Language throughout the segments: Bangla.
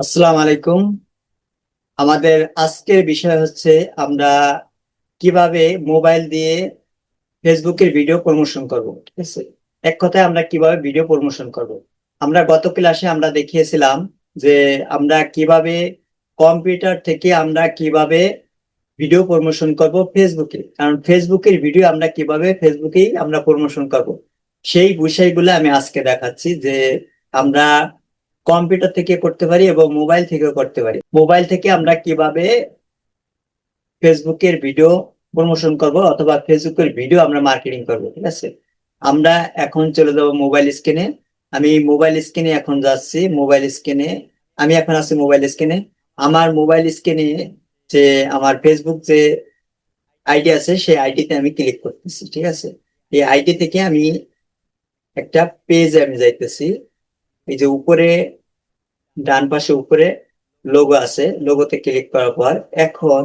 আসসালামু আলাইকুম। আমাদের আজকের বিষয় হচ্ছে আমরা কীভাবে মোবাইল দিয়ে ফেসবুকের ভিডিও প্রমোশন করব, ঠিক আছে? এক কথায় আমরা কীভাবে ভিডিও প্রমোশন করব। আমরা গত ক্লাসে আমরা দেখিয়েছিলাম যে আমরা কীভাবে কম্পিউটার থেকে আমরা কীভাবে ভিডিও প্রমোশন করব ফেসবুকে, কারণ ফেসবুকের ভিডিও আমরা কীভাবে ফেসবুকেই আমরা প্রমোশন করব, সেই বিষয়গুলো আমি আজকে দেখাচ্ছি যে আমরা কম্পিউটার থেকে করতে পারি এবং মোবাইল থেকেও করতে পারি। মোবাইল থেকে আমরা কীভাবে ফেসবুকের ভিডিও প্রমোশন করব অথবা ফেসবুকের ভিডিও আমরা মার্কেটিং করব, ঠিক আছে? আমরা এখন চলে যাব মোবাইল স্ক্রিনে। আমি মোবাইল স্ক্রিনে এখন যাচ্ছি, মোবাইল স্ক্রিনে। আমি এখন আছি মোবাইল স্ক্রিনে। আমার মোবাইল স্ক্রিনে যে আমার ফেসবুক যে আইডি আছে, সেই আইডিতে আমি ক্লিক করতেছি, ঠিক আছে? এই আইডি থেকে আমি একটা পেজে আমি যাইতেছি। এই যে উপরে, ডান পাশে উপরে লোগো আছে লোগোতে ক্লিক করার পর এখন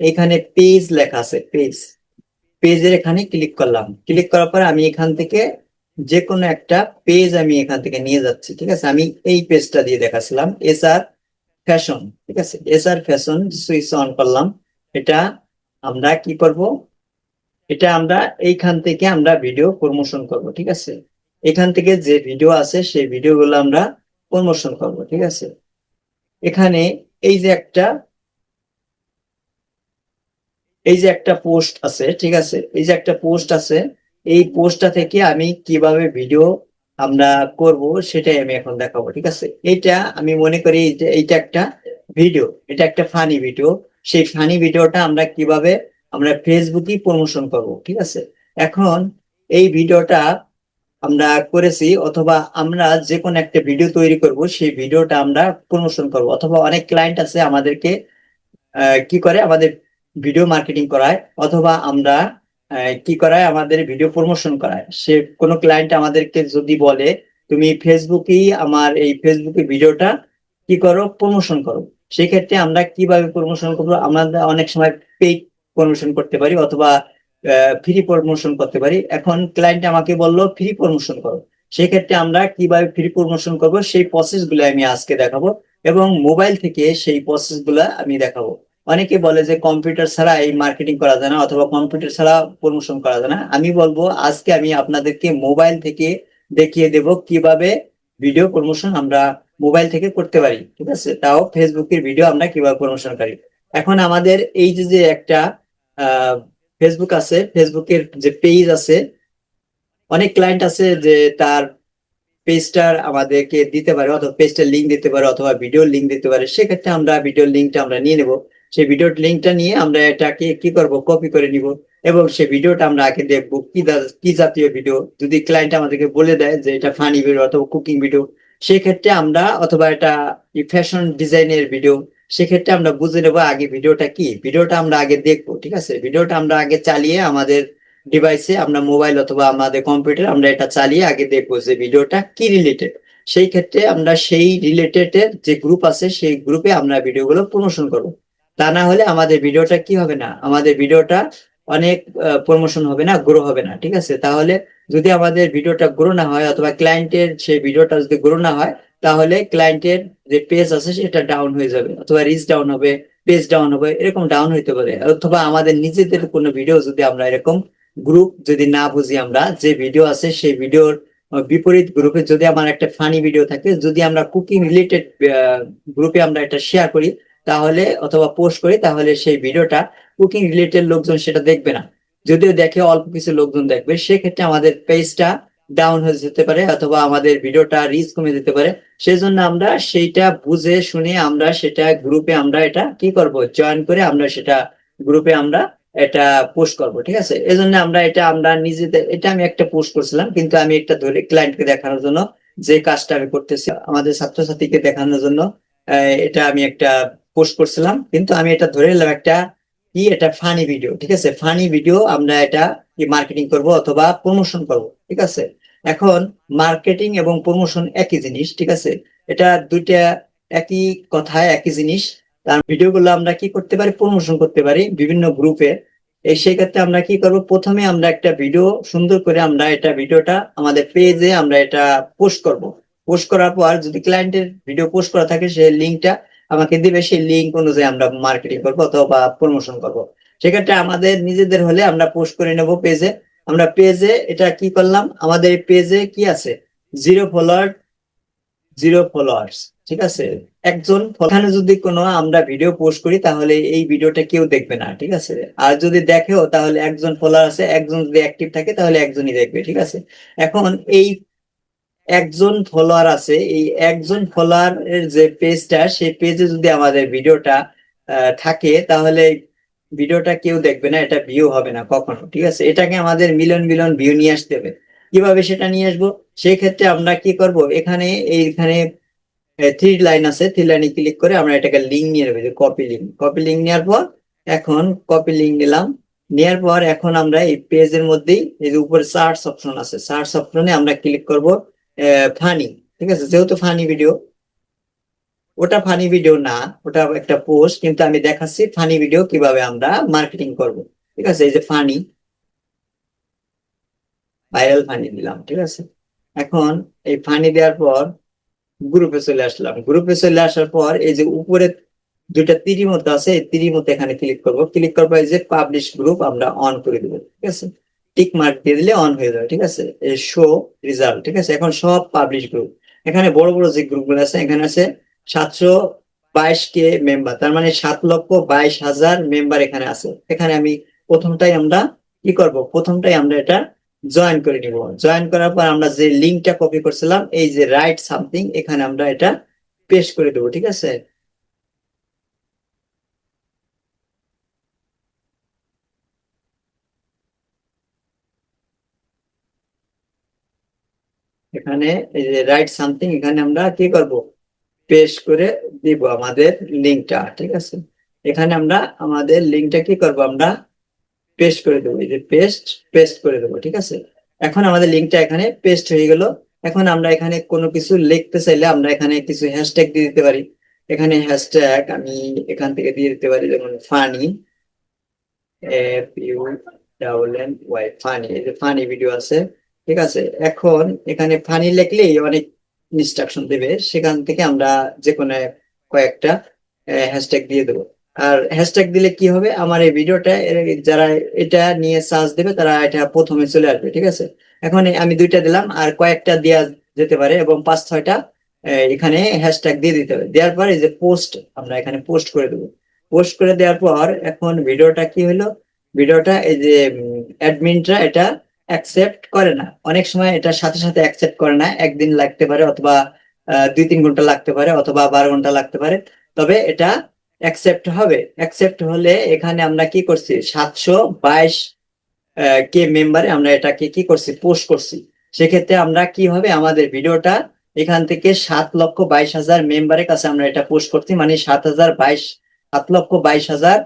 এখানে পেজ লেখা আছে পেজ পেজের এখানে ক্লিক করলাম। ক্লিক করার পর আমি এখান থেকে যে কোনো একটা পেজ আমি এখান থেকে নিয়ে যাচ্ছি, ঠিক আছে? আমি এই পেজটা দিয়ে দেখাচ্ছিলাম এস আর ফ্যাশন ঠিক আছে? S R fashion switch on করলাম। এটা আমরা কি করব? এটা আমরা এইখান থেকে আমরা ভিডিও প্রমোশন করব, ঠিক আছে? এখান থেকে যে ভিডিও আছে, সেই ভিডিওগুলো আমরা প্রমোশন করব, ঠিক আছে? এখানে এই যে একটা, এই যে একটা পোস্ট আছে, ঠিক আছে? এই যে একটা পোস্ট আছে, এই পোস্টটা থেকে আমি কীভাবে ভিডিও আমরা করব, সেটাই আমি এখন দেখাবো, ঠিক আছে? এটা আমি মনে করি এইটা একটা ভিডিও এটা একটা ফানি ভিডিও সেই ফানি ভিডিওটা আমরা কীভাবে আমরা ফেসবুকে প্রমোশন করব, ঠিক আছে? এখন এই ভিডিওটা আমরা করেছি অথবা আমরা যে কোনো একটা ভিডিও তৈরি করব, সেই ভিডিওটা আমরা প্রমোশন করব। অথবা অনেক ক্লায়েন্ট আছে আমাদেরকে কি করে? আমাদের ভিডিও মার্কেটিং করায়, অথবা আমরা কি করায়? আমাদের ভিডিও প্রমোশন করায়। সে কোনো ক্লায়েন্ট আমাদেরকে যদি বলে, তুমি ফেসবুকেই আমার এই ফেসবুকে ভিডিওটা কি করো? প্রমোশন করো। সেক্ষেত্রে আমরা কীভাবে প্রমোশন করব? আমরা অনেক সময় পেইড প্রমোশন করতে পারি, অথবা ফ্রি প্রমোশন করতে পারি। এখন ক্লায়েন্ট আমাকে বলল ফ্রি প্রমোশন করো। সেক্ষেত্রে আমরা কীভাবে ফ্রি প্রমোশন করব, সেই প্রসেসগুলো আমি আজকে দেখাবো এবং মোবাইল থেকে সেই প্রসেসগুলা আমি দেখাবো। অনেকে বলে যে কম্পিউটার ছাড়া এই মার্কেটিং করা যায় না অথবা কম্পিউটার ছাড়া প্রমোশন করা যায় না। আমি বলব, আজকে আমি আপনাদেরকে মোবাইল থেকে দেখিয়ে দেব কীভাবে ভিডিও প্রমোশন আমরা মোবাইল থেকে করতে পারি। ঠিক আছে? তাও ফেসবুকের ভিডিও আমরা কীভাবে প্রমোশন করি। এখন আমাদের এই যে একটা, আহ ফেসবুক আছে ফেসবুকের যে পেজ আছে, অনেক ক্লায়েন্ট আছে যে তার পেজটার আমাদেরকে দিতে পারে অথবা পেজটার লিঙ্ক দিতে পারে অথবা ভিডিওর লিঙ্ক দিতে পারে। সেক্ষেত্রে আমরা ভিডিওর লিঙ্কটা আমরা নিয়ে নেব। সেই ভিডিওর লিঙ্কটা নিয়ে আমরা এটাকে কি করব? কপি করে নিব এবং সেই ভিডিওটা আমরা আগে দেখব কি কি জাতীয় ভিডিও যদি ক্লায়েন্ট আমাদেরকে বলে দেয় যে এটা ফানি ভিডিও অথবা কুকিং ভিডিও সেক্ষেত্রে আমরা অথবা এটা ফ্যাশন ডিজাইনের ভিডিও সেক্ষেত্রে আমরা বুঝে নেব আগে ভিডিওটা কি? ভিডিওটা আমরা আগে দেখব, ঠিক আছে? ভিডিওটা আমরা আগে চালিয়ে আমাদের ডিভাইসে আমরা মোবাইল অথবা আমাদের কম্পিউটার আমরা এটা চালিয়ে আগে দেখব যে ভিডিওটা কি রিলেটেড সেই ক্ষেত্রে আমরা সেই রিলেটেড এর যে গ্রুপ আছে, সেই গ্রুপে আমরা ভিডিওগুলো প্রমোশন করব। তা না হলে আমাদের ভিডিওটা কি হবে না? আমাদের ভিডিওটা অনেক প্রমোশন হবে না গ্রো হবে না, ঠিক আছে? তাহলে যদি আমাদের ভিডিওটা গ্রো না হয় অথবা ক্লায়েন্টের সেই ভিডিওটা যদি গ্রো না হয়, তাহলে ক্লায়েন্টের যে পেজ আছে সেটা ডাউন হয়ে যাবে, অথবা রিচ ডাউন হবে পেজ ডাউন হবে, এরকম ডাউন হইতে পারে। অথবা আমাদের নিজেদের কোনো ভিডিও যদি আমরা এরকম গ্রুপ যদি না বুঝি আমরা, যে ভিডিও আছে সেই ভিডিওর বিপরীত গ্রুপে যদি আমার একটা ফানি ভিডিও থাকে, যদি আমরা কুকিং রিলেটেড গ্রুপে আমরা এটা শেয়ার করি, তাহলে অথবা পোস্ট করি, তাহলে সেই ভিডিওটা কুকিং রিলেটেড লোকজন সেটা দেখবে না। যদিও দেখে অল্প কিছু লোকজন দেখবে, সেক্ষেত্রে আমাদের পেজটা ডাউন হয়ে যেতে পারে অথবা আমাদের ভিডিওটা রিচ কমে যেতে পারে। সেজন্য আমরা সেইটা বুঝে শুনে আমরা সেটা গ্রুপে আমরা এটা কি করব জয়েন করে আমরা সেটা গ্রুপে আমরা এটা পোস্ট করব, ঠিক আছে? এজন্য আমরা এটা আমরা নিজেদের, এটা আমি একটা পোস্ট করছিলাম, কিন্তু আমি একটা ধরে ক্লায়েন্টকে দেখানোর জন্য যে কাজটা আমি করতেছি, আমাদের ছাত্রছাত্রীকে দেখানোর জন্য এটা আমি একটা পোস্ট করছিলাম, কিন্তু আমি এটা ধরে নিলাম একটা কি এটা ফানি ভিডিও ঠিক আছে? ফানি ভিডিও আমরা এটা মার্কেটিং করব অথবা প্রমোশন করব, ঠিক আছে? এখন মার্কেটিং এবং প্রমোশন একই জিনিস, ঠিক আছে? এটা দুইটা একই কথায় একই জিনিস। তার ভিডিওগুলো আমরা কি করতে পারি? প্রমোশন করতে পারি বিভিন্ন গ্রুপে এই সেই ক্ষেত্রে আমরা কি করব? প্রথমে আমরা একটা ভিডিও সুন্দর করে আমরা এটা ভিডিওটা আমাদের পেজে আমরা এটা পোস্ট করব। পোস্ট করার পর যদি ক্লায়েন্টের ভিডিও পোস্ট করা থাকে সে লিঙ্কটা আমাকে দিবে সেই লিঙ্ক অনুযায়ী আমরা মার্কেটিং করব অথবা প্রমোশন করব। সেক্ষেত্রে আমাদের নিজেদের হলে আমরা পোস্ট করে নেব পেজে আমরা পেজে এটা কি করলাম? আমাদের পেজে কি আছে? জিরো ফলোয়ার জিরো ফলোয়ার্স ঠিক আছে? একজন এখানে যদি কোনো আমরা ভিডিও পোস্ট করি তাহলে এই ভিডিওটা কেউ দেখবে না, ঠিক আছে? আর যদি দেখেও তাহলে একজন ফলোয়ার আছে, একজন যদি অ্যাক্টিভ থাকে তাহলে একজনই দেখবে, ঠিক আছে? এখন এই একজন ফলোয়ার আছে, এই একজন ফলোয়ার এর যে পেজটা সেই পেজে যদি আমাদের ভিডিওটা থাকে, তাহলে ভিডিওটা কেউ দেখবে না, এটা ভিউ হবে না কখনো, ঠিক আছে? এটাকে আমাদের মিলন মিলন ভিউ নিয়ে আসতে হবে। কীভাবে সেটা নিয়ে আসব? সেই ক্ষেত্রে আমরা কি করব? এখানে, এইখানে থ্রি লাইন আছে থ্রি লাইনে ক্লিক করে আমরা এটাকে লিঙ্ক নিয়ে নেব কপি লিঙ্ক কপি লিঙ্ক নেওয়ার পর, এখন কপি লিঙ্ক নিলাম। নেওয়ার পর এখন আমরা এই পেজের মধ্যেই, এই যে উপরে সার্চ অপশন আছে সার্চ অপশনে আমরা ক্লিক করব। ফানি ঠিক আছে? যেহেতু ফানি ভিডিও ওটা ফানি ভিডিও না, ওটা একটা পোস্ট কিন্তু আমি দেখাচ্ছি ফানি ভিডিও কীভাবে আমরা মার্কেটিং করব, ঠিক আছে? এই যে ফানি ভাইরাল ফানি দিলাম, ঠিক আছে? এখন এই ফানি দেওয়ার পর গ্রুপে চলে আসলাম। গ্রুপে চলে আসার পর এই যে উপরে দুইটা তীরি মতো আছে, এই তীরি মতো এখানে ক্লিক করব। ক্লিক করব এই যে পাবলিশ গ্রুপ আমরা অন করে দেবো, ঠিক আছে? টিক মার্ক দিয়ে দিলে অন হয়ে যাবে, ঠিক আছে? শো রেজাল্ট ঠিক আছে? এখন সব পাবলিশ গ্রুপ এখানে বড় বড় যে গ্রুপগুলো আছে, এখানে আছে সাতশো বাইশ কে মেম্বার তার মানে সাত লক্ষ বাইশ হাজার মেম্বার এখানে আছে। এখানে আমি প্রথমটাই আমরা কি করব? প্রথমটাই আমরা এটা জয়েন করে নিব। জয়েন করার পর আমরা যে লিঙ্কটা কপি করছিলাম, এই যে রাইট সামথিং এখানে আমরা এটা পেস্ট করে দেবো, ঠিক আছে? এখানে, এই যে রাইট সামথিং এখানে আমরা কি করব? পেস্ট করে দিব আমাদের লিঙ্কটা ঠিক আছে? এখানে আমরা আমাদের লিঙ্কটা কি করব? আমরা পেস্ট করে দেবো, এই যে পেস্ট পেস্ট করে দেবো, ঠিক আছে? এখন আমাদের লিঙ্কটা এখানে পেস্ট হয়ে গেল। এখন আমরা এখানে কোনো কিছু লিখতে চাইলে আমরা এখানে কিছু হ্যাশট্যাগ দিয়ে দিতে পারি। এখানে হ্যাশট্যাগ আমি এখান থেকে দিয়ে দিতে পারি, যেমন funny F U double N Y funny এই যে ফানি ভিডিও আছে। ঠিক আছে? এখন এখানে ফানি লিখলেই অনেক ইনস্ট্রাকশন দেবে। সেখান থেকে আমরা যে কোনো কয়েকটা হ্যাশট্যাগ দিয়ে দেবো। আর হ্যাশট্যাগ দিলে কি হবে? আমার এই ভিডিওটা যারা এটা নিয়ে সার্চ দেবে, তারা এটা প্রথমে চলে আসবে, ঠিক আছে? এখন আমি দুইটা দিলাম, আর কয়েকটা দেওয়া যেতে পারে এবং পাঁচ, ছয়টা এখানে হ্যাশট্যাগ দিয়ে দিতে হবে। দেওয়ার পর এই যে পোস্ট আমরা এখানে পোস্ট করে দেবো। পোস্ট করে দেওয়ার পর এখন ভিডিওটা কি হলো? ভিডিওটা এই যে অ্যাডমিনরা এটা অ্যাকসেপ্ট করে না। অনেক সময় এটা সাথে সাথে অ্যাকসেপ্ট করে না। একদিন লাগতে পারে অথবা দুই তিন ঘণ্টা লাগতে পারে অথবা বারো ঘণ্টা লাগতে পারে। তবে এটা অ্যাকসেপ্ট হবে। অ্যাকসেপ্ট হলে এখানে আমরা কি করছি? সাতশো বাইশ কে মেম্বারে আমরা এটাকে কি করছি? পোস্ট করছি। সেক্ষেত্রে আমরা কি হবে? আমাদের ভিডিওটা এখান থেকে সাত লক্ষ বাইশ হাজার মেম্বারের কাছে আমরা এটা পোস্ট করছি। মানে সাত হাজার বাইশ, সাত লক্ষ বাইশ হাজার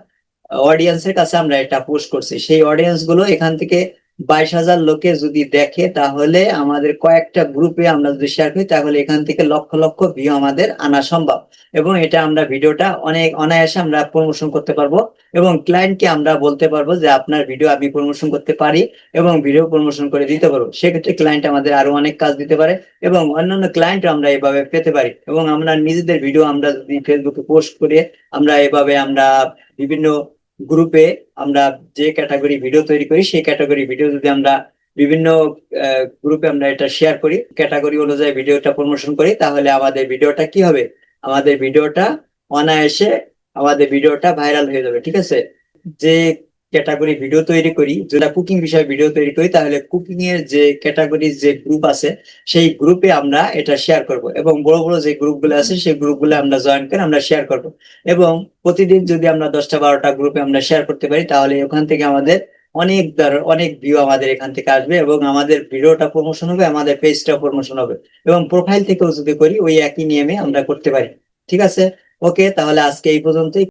অডিয়েন্সের কাছে আমরা এটা পোস্ট করছি। সেই অডিয়েন্সগুলো এখান থেকে বাইশ হাজার লোকে যদি দেখে, তাহলে আমাদের কয়েকটা গ্রুপে আমরা যদি শেয়ার করি, তাহলে এখান থেকে লক্ষ লক্ষ ভিউ আমাদের আনা সম্ভব। এবং এটা আমরা ভিডিওটা অনেক অনায়াসে আমরা প্রমোশন করতে পারব এবং ক্লায়েন্টকে আমরা বলতে পারব যে, আপনার ভিডিও আমি প্রমোশন করতে পারি এবং ভিডিও প্রমোশন করে দিতে পারব। সেক্ষেত্রে ক্লায়েন্ট আমাদের আরও অনেক কাজ দিতে পারে এবং অন্যান্য ক্লায়েন্ট আমরা এভাবে পেতে পারি। এবং আমরা নিজেদের ভিডিও আমরা যদি ফেসবুকে পোস্ট করে, আমরা এভাবে আমরা বিভিন্ন গ্রুপে আমরা যে ক্যাটাগরি ভিডিও তৈরি করি, সেই ক্যাটাগরি ভিডিও যদি আমরা বিভিন্ন গ্রুপে আমরা এটা শেয়ার করি ক্যাটাগরি অনুযায়ী ভিডিওটা প্রমোশন করি, তাহলে আমাদের ভিডিওটা কি হবে? আমাদের ভিডিওটা অনায়াসে আমাদের ভিডিওটা ভাইরাল হয়ে যাবে, ঠিক আছে? যে ক্যাটাগরি ভিডিও তৈরি করি যেটা কুকিং বিষয়ে ভিডিও তৈরি করি, তাহলে কুকিং এর যে ক্যাটাগরি যে গ্রুপ আছে, সেই গ্রুপে আমরা এটা শেয়ার করব এবং বড় বড় যে গ্রুপগুলো আছে, সেই গ্রুপগুলো আমরা জয়েন করে আমরা শেয়ার করব। এবং প্রতিদিন যদি আমরা দশটা বারোটা গ্রুপে আমরা শেয়ার করতে পারি, তাহলে ওখান থেকে আমাদের অনেক অনেক ভিউ আমাদের এখান থেকে আসবে এবং আমাদের ভিডিওটা প্রমোশন হবে, আমাদের পেজটা প্রমোশন হবে এবং প্রোফাইল থেকেও যদি করি, ওই একই নিয়মে আমরা করতে পারি। ঠিক আছে? ওকে তাহলে আজকে এই পর্যন্তই।